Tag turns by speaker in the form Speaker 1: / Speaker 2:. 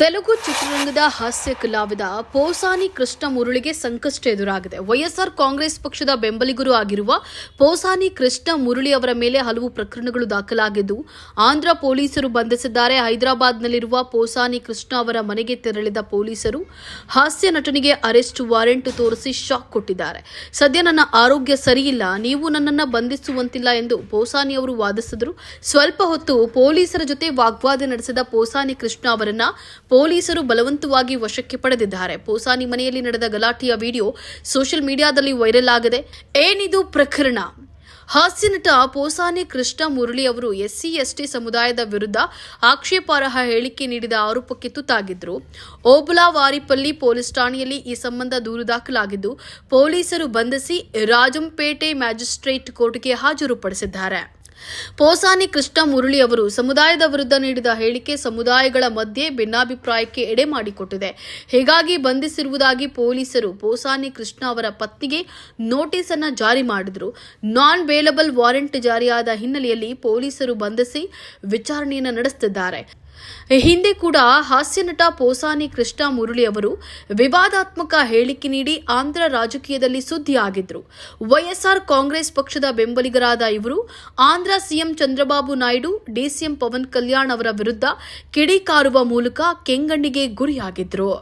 Speaker 1: ತೆಲುಗು ಚಿತ್ರರಂಗದ ಹಾಸ್ಯ ಕಲಾವಿದ ಪೋಸಾನಿ ಕೃಷ್ಣ ಮುರುಳಿಗೆ ಸಂಕಷ್ಟ ಎದುರಾಗಿದೆ. ವೈಎಸ್ಆರ್ ಕಾಂಗ್ರೆಸ್ ಪಕ್ಷದ ಬೆಂಬಲಿಗರು ಆಗಿರುವ ಪೋಸಾನಿ ಕೃಷ್ಣ ಮುರುಳಿ ಅವರ ಮೇಲೆ ಹಲವು ಪ್ರಕರಣಗಳು ದಾಖಲಾಗಿದ್ದು, ಆಂಧ್ರ ಪೊಲೀಸರು ಬಂಧಿಸಿದ್ದಾರೆ. ಹೈದರಾಬಾದ್ನಲ್ಲಿರುವ ಪೋಸಾನಿ ಕೃಷ್ಣ ಅವರ ಮನೆಗೆ ತೆರಳಿದ ಪೊಲೀಸರು ಹಾಸ್ಯ ನಟನಿಗೆ ಅರೆಸ್ಟ್ ವಾರೆಂಟ್ ತೋರಿಸಿ ಶಾಕ್ ಕೊಟ್ಟಿದ್ದಾರೆ. ಸದ್ಯ ನನ್ನ ಆರೋಗ್ಯ ಸರಿಯಿಲ್ಲ. ನೀವು ನನ್ನನ್ನು ಬಂಧಿಸುವಂತಿಲ್ಲ ಎಂದು ಪೋಸಾನಿ ಅವರು ವಾದಿಸಿದರು. ಸ್ವಲ್ಪ ಹೊತ್ತು ಪೊಲೀಸರ ಜೊತೆ ವಾಗ್ವಾದ ನಡೆಸಿದ ಪೋಸಾನಿ ಕೃಷ್ಣ ಅವರನ್ನ ಪೊಲೀಸರು ಬಲವಂತವಾಗಿ ವಶಕ್ಕೆ ಪಡೆದಿದ್ದಾರೆ. ಪೋಸಾನಿ ಮನೆಯಲ್ಲಿ ನಡೆದ ಗಲಾಟೆಯ ವಿಡಿಯೋ ಸೋಷಿಯಲ್ ಮೀಡಿಯಾದಲ್ಲಿ ವೈರಲ್ ಆಗಿದೆ. ಏನಿದು ಪ್ರಕರಣ? ಹಾಸ್ಯ ನಟ ಪೋಸಾನಿ ಕೃಷ್ಣ ಮುರಳಿ ಅವರು ಎಸ್ಸಿ, ಎಸ್ಟಿ ಸಮುದಾಯದ ವಿರುದ್ಧ ಆಕ್ಷೇಪಾರ್ಹ ಹೇಳಿಕೆ ನೀಡಿದ ಆರೋಪಕ್ಕೆ ತುತ್ತಾಗಿದ್ದರು. ಓಬುಲಾ ವಾರಿಪಲ್ಲಿ ಪೊಲೀಸ್ ಠಾಣೆಯಲ್ಲಿ ಈ ಸಂಬಂಧ ದೂರು ದಾಖಲಾಗಿದ್ದು, ಪೊಲೀಸರು ಬಂಧಿಸಿ ರಾಜಂಪೇಟೆ ಮ್ಯಾಜಿಸ್ಟ್ರೇಟ್ ಕೋರ್ಟ್ಗೆ ಹಾಜರುಪಡಿಸಿದ್ದಾರೆ. ಪೋಸಾನಿ ಕೃಷ್ಣ ಮುರಳಿ ಅವರು ಸಮುದಾಯದ ವಿರುದ್ಧ ನೀಡಿದ ಹೇಳಿಕೆ ಸಮುದಾಯಗಳ ಮಧ್ಯೆ ಭಿನ್ನಾಭಿಪ್ರಾಯಕ್ಕೆ ಎಡೆ ಮಾಡಿಕೊಟ್ಟಿದೆ. ಹೀಗಾಗಿ ಬಂಧಿಸಿರುವುದಾಗಿ ಪೊಲೀಸರು ಪೋಸಾನಿ ಕೃಷ್ಣ ಅವರ ಪತ್ನಿಗೆ ನೋಟಿಸ್ ಅನ್ನು ಜಾರಿ ಮಾಡಿದ್ರು. ನಾನ್ ಬೇಲಬಲ್ ವಾರೆಂಟ್ ಜಾರಿಯಾದ ಹಿನ್ನೆಲೆಯಲ್ಲಿ ಪೊಲೀಸರು ಬಂಧಿಸಿ ವಿಚಾರಣೆಯನ್ನು ನಡೆಸುತ್ತಿದ್ದಾರೆ ಹಿಂದೆ ಕೂಡ ಹಾಸ್ಯನಟ ಪೋಸಾನಿ ಕೃಷ್ಣ ಮುರುಳಿ ಅವರು ವಿವಾದಾತ್ಮಕ ಹೇಳಿಕೆ ನೀಡಿ ಆಂಧ್ರ ರಾಜಕೀಯದಲ್ಲಿ ಸುದ್ದಿಯಾಗಿದ್ದರು ವೈಎಸ್ಆರ್ ಕಾಂಗ್ರೆಸ್ ಪಕ್ಷದ ಬೆಂಬಲಿಗರಾದ ಇವರು ಆಂಧ್ರ ಸಿಎಂ ಚಂದ್ರಬಾಬು ನಾಯ್ಡು, ಡಿಸಿಎಂ ಪವನ್ ಕಲ್ಯಾಣ್ ಅವರ ವಿರುದ್ಧ ಕಿಡಿಕಾರುವ ಮೂಲಕ ಕೆಂಗಣ್ಣಿಗೆ ಗುರಿಯಾಗಿದ್ದರು